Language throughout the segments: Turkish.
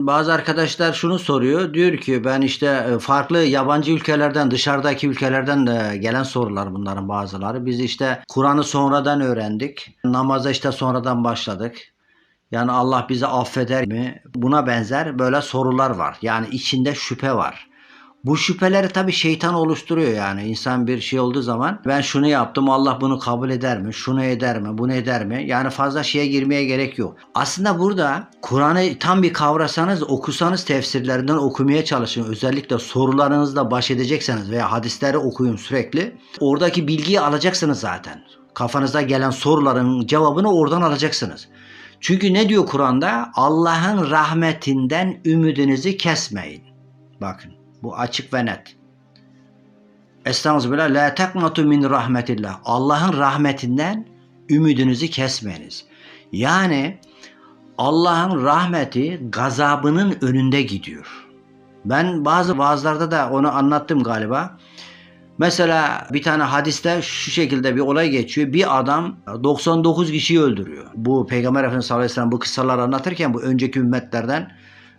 Bazı arkadaşlar şunu soruyor. Diyor ki ben işte e, farklı yabancı ülkelerden, dışarıdaki ülkelerden de gelen sorular bunların bazıları. Biz işte Kur'an'ı sonradan öğrendik. Namaza işte sonradan başladık. Yani Allah bizi affeder mi? Buna benzer böyle sorular var. Yani içinde şüphe var. Bu şüpheleri tabii şeytan oluşturuyor yani. İnsan bir şey olduğu zaman ben şunu yaptım Allah bunu kabul eder mi? Şunu eder mi? Bunu eder mi? Yani fazla şeye girmeye gerek yok. Aslında burada Kur'an'ı tam bir kavrasanız okusanız tefsirlerinden okumaya çalışın. Özellikle sorularınızla baş edecekseniz veya hadisleri okuyun sürekli. Oradaki bilgiyi alacaksınız zaten. Kafanıza gelen soruların cevabını oradan alacaksınız. Çünkü ne diyor Kur'an'da? Allah'ın rahmetinden ümidinizi kesmeyin. Bakın bu açık ve net. Estağfirullah. La teknatu min rahmetillah. Allah'ın rahmetinden ümidinizi kesmeyiniz. Yani Allah'ın rahmeti gazabının önünde gidiyor. Ben bazı vaazlarda da onu anlattım galiba. Mesela bir tane hadiste şu şekilde bir olay geçiyor. Bir adam 99 kişiyi öldürüyor. Bu Peygamber Efendimiz sallallahu aleyhi ve sellem bu kıssaları anlatırken bu önceki ümmetlerden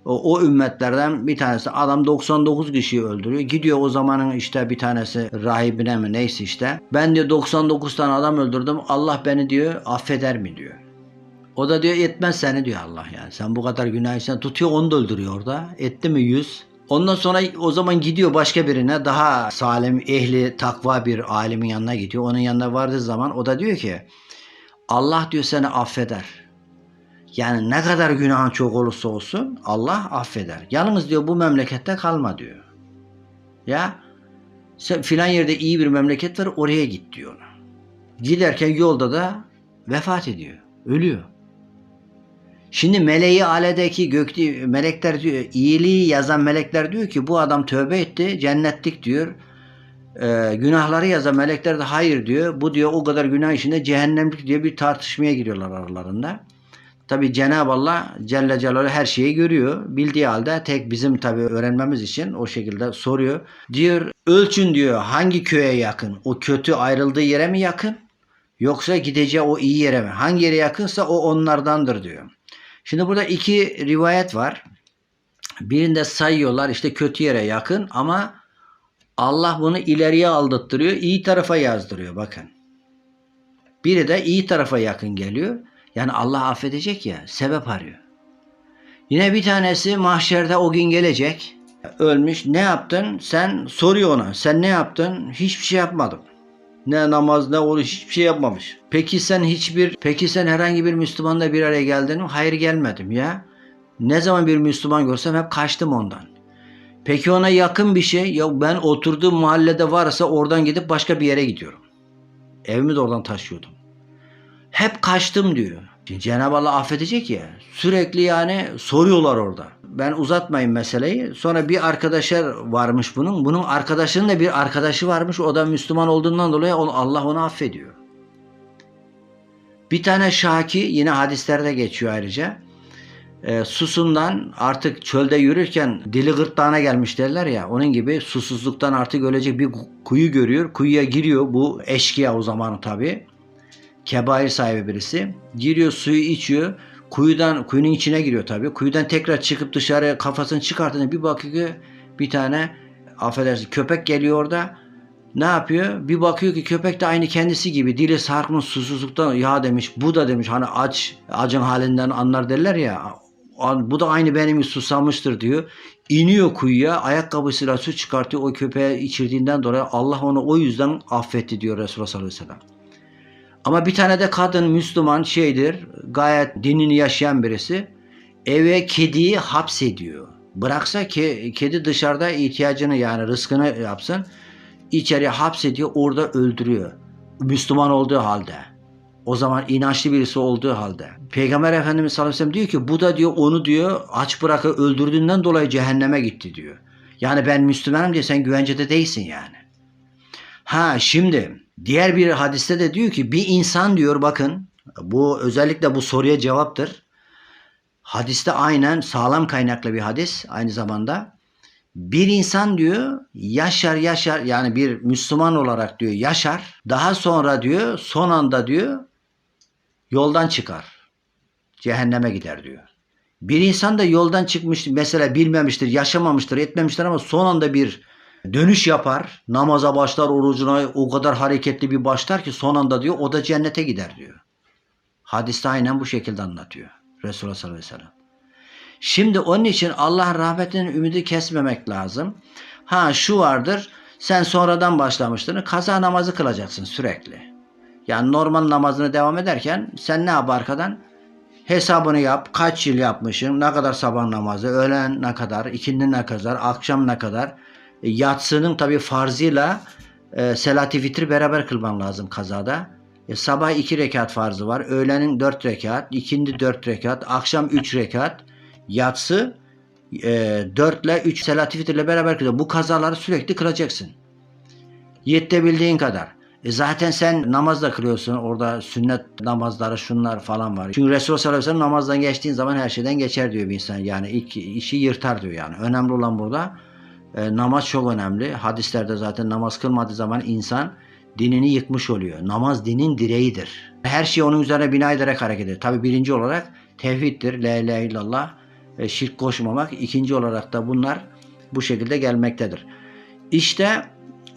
o, ümmetlerden bir tanesi adam 99 kişiyi öldürüyor. Gidiyor o zamanın işte bir tanesi rahibine mi neyse işte. Ben diyor 99 tane adam öldürdüm. Allah beni diyor affeder mi diyor. O da diyor etmez seni diyor Allah yani. Sen bu kadar günah işten tutuyor onu da öldürüyor orada. Etti mi 100? Ondan sonra o zaman gidiyor başka birine daha salim, ehli, takva bir alimin yanına gidiyor. Onun yanına vardığı zaman o da diyor ki Allah diyor seni affeder. Yani ne kadar günahın çok olursa olsun Allah affeder. Yalnız diyor bu memlekette kalma diyor. Ya sen filan yerde iyi bir memleket var oraya git diyor. Giderken yolda da vefat ediyor. Ölüyor. Şimdi meleği aledeki gökte melekler diyor iyiliği yazan melekler diyor ki bu adam tövbe etti cennetlik diyor. Ee, günahları yazan melekler de hayır diyor. Bu diyor o kadar günah içinde cehennemlik diye bir tartışmaya giriyorlar aralarında. Tabi Cenab-ı Allah Celle Celaluhu her şeyi görüyor. Bildiği halde tek bizim tabi öğrenmemiz için o şekilde soruyor. Diyor ölçün diyor hangi köye yakın? O kötü ayrıldığı yere mi yakın? Yoksa gideceği o iyi yere mi? Hangi yere yakınsa o onlardandır diyor. Şimdi burada iki rivayet var. Birinde sayıyorlar işte kötü yere yakın ama Allah bunu ileriye aldattırıyor. iyi tarafa yazdırıyor bakın. Biri de iyi tarafa yakın geliyor. Yani Allah affedecek ya sebep arıyor. Yine bir tanesi mahşerde o gün gelecek. Ölmüş. Ne yaptın? Sen soruyor ona. Sen ne yaptın? Hiçbir şey yapmadım. Ne namaz ne oruç hiçbir şey yapmamış. Peki sen hiçbir peki sen herhangi bir Müslümanla bir araya geldin mi? Hayır gelmedim ya. Ne zaman bir Müslüman görsem hep kaçtım ondan. Peki ona yakın bir şey ya ben oturduğum mahallede varsa oradan gidip başka bir yere gidiyorum. Evimi de oradan taşıyordum. Hep kaçtım diyor. Şimdi Cenab-ı Allah affedecek ya. Sürekli yani soruyorlar orada. Ben uzatmayayım meseleyi. Sonra bir arkadaşlar varmış bunun. Bunun arkadaşının da bir arkadaşı varmış. O da Müslüman olduğundan dolayı Allah onu affediyor. Bir tane Şaki yine hadislerde geçiyor ayrıca. E, susundan artık çölde yürürken dili gırtlağına gelmiş derler ya. Onun gibi susuzluktan artık ölecek bir kuyu görüyor. Kuyuya giriyor. Bu eşkıya o zamanı tabii kebair sahibi birisi. Giriyor suyu içiyor. Kuyudan kuyunun içine giriyor tabii. Kuyudan tekrar çıkıp dışarı kafasını çıkartınca bir bakıyor ki bir tane affedersin köpek geliyor orada. Ne yapıyor? Bir bakıyor ki köpek de aynı kendisi gibi dili sarkmış susuzluktan ya demiş bu da demiş hani aç acın halinden anlar derler ya bu da aynı benim susamıştır diyor. İniyor kuyuya ayakkabısıyla su çıkartıyor o köpeğe içirdiğinden dolayı Allah onu o yüzden affetti diyor Resulullah sallallahu aleyhi ve sellem. Ama bir tane de kadın Müslüman şeydir, gayet dinini yaşayan birisi. Eve kediyi hapsediyor. Bıraksa ki kedi dışarıda ihtiyacını yani rızkını yapsın. İçeriye hapsediyor, orada öldürüyor. Müslüman olduğu halde. O zaman inançlı birisi olduğu halde. Peygamber Efendimiz sallallahu aleyhi ve sellem diyor ki bu da diyor onu diyor aç bırakıp öldürdüğünden dolayı cehenneme gitti diyor. Yani ben Müslümanım diye sen güvencede değilsin yani. Ha şimdi Diğer bir hadiste de diyor ki bir insan diyor bakın bu özellikle bu soruya cevaptır. Hadiste aynen sağlam kaynaklı bir hadis aynı zamanda. Bir insan diyor yaşar yaşar yani bir Müslüman olarak diyor yaşar. Daha sonra diyor son anda diyor yoldan çıkar. Cehenneme gider diyor. Bir insan da yoldan çıkmış mesela bilmemiştir, yaşamamıştır, etmemiştir ama son anda bir dönüş yapar. Namaza başlar, orucuna o kadar hareketli bir başlar ki son anda diyor o da cennete gider diyor. Hadiste aynen bu şekilde anlatıyor Resulullah sallallahu aleyhi ve sellem. Şimdi onun için Allah'ın rahmetinin ümidi kesmemek lazım. Ha şu vardır. Sen sonradan başlamıştın. Kaza namazı kılacaksın sürekli. Yani normal namazını devam ederken sen ne yap arkadan? Hesabını yap. Kaç yıl yapmışsın? Ne kadar sabah namazı? Öğlen ne kadar? ikindi ne kadar? Akşam ne kadar? E, yatsının tabi farzıyla e, selati vitri beraber kılman lazım kazada. E, sabah iki rekat farzı var. Öğlenin dört rekat. ikindi dört rekat. Akşam üç rekat. Yatsı e, 4 ile 3 selati vitirle beraber kılıyor. Bu kazaları sürekli kılacaksın. Yetebildiğin kadar. E zaten sen namaz da kılıyorsun. Orada sünnet namazları şunlar falan var. Çünkü Resulullah sallallahu aleyhi ve sellem namazdan geçtiğin zaman her şeyden geçer diyor bir insan. Yani ilk işi yırtar diyor yani. Önemli olan burada e, namaz çok önemli. Hadislerde zaten namaz kılmadığı zaman insan dinini yıkmış oluyor. Namaz dinin direğidir. Her şey onun üzerine bina ederek hareket ediyor. Tabi birinci olarak tevhiddir. La ilahe illallah. E, şirk koşmamak. İkinci olarak da bunlar bu şekilde gelmektedir. İşte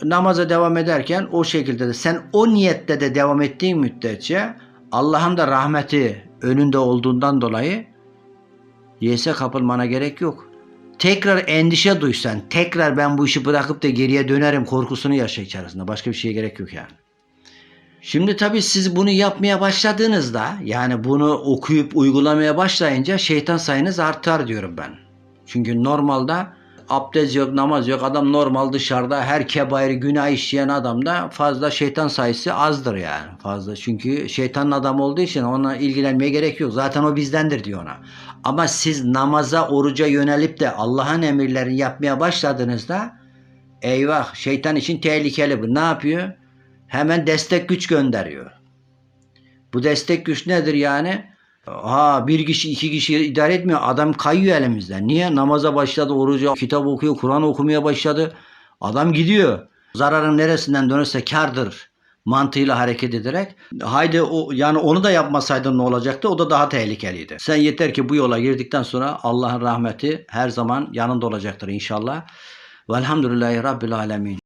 namaza devam ederken o şekilde de sen o niyette de devam ettiğin müddetçe Allah'ın da rahmeti önünde olduğundan dolayı yese kapılmana gerek yok. Tekrar endişe duysan, tekrar ben bu işi bırakıp da geriye dönerim korkusunu yaşa içerisinde. Başka bir şeye gerek yok yani. Şimdi tabii siz bunu yapmaya başladığınızda yani bunu okuyup uygulamaya başlayınca şeytan sayınız artar diyorum ben. Çünkü normalde abdest yok, namaz yok. Adam normal dışarıda her kebair günah işleyen adamda fazla şeytan sayısı azdır yani fazla. Çünkü şeytanın adamı olduğu için ona ilgilenmeye gerek yok. Zaten o bizdendir diyor ona. Ama siz namaza, oruca yönelip de Allah'ın emirlerini yapmaya başladığınızda eyvah şeytan için tehlikeli bu. Ne yapıyor? Hemen destek güç gönderiyor. Bu destek güç nedir yani? Ha bir kişi iki kişi idare etmiyor. Adam kayıyor elimizden. Niye? Namaza başladı, oruca, kitap okuyor, Kur'an okumaya başladı. Adam gidiyor. Zararın neresinden dönürse kardır mantığıyla hareket ederek haydi o yani onu da yapmasaydın ne olacaktı? O da daha tehlikeliydi. Sen yeter ki bu yola girdikten sonra Allah'ın rahmeti her zaman yanında olacaktır inşallah. Velhamdülillahi Rabbil Alemin.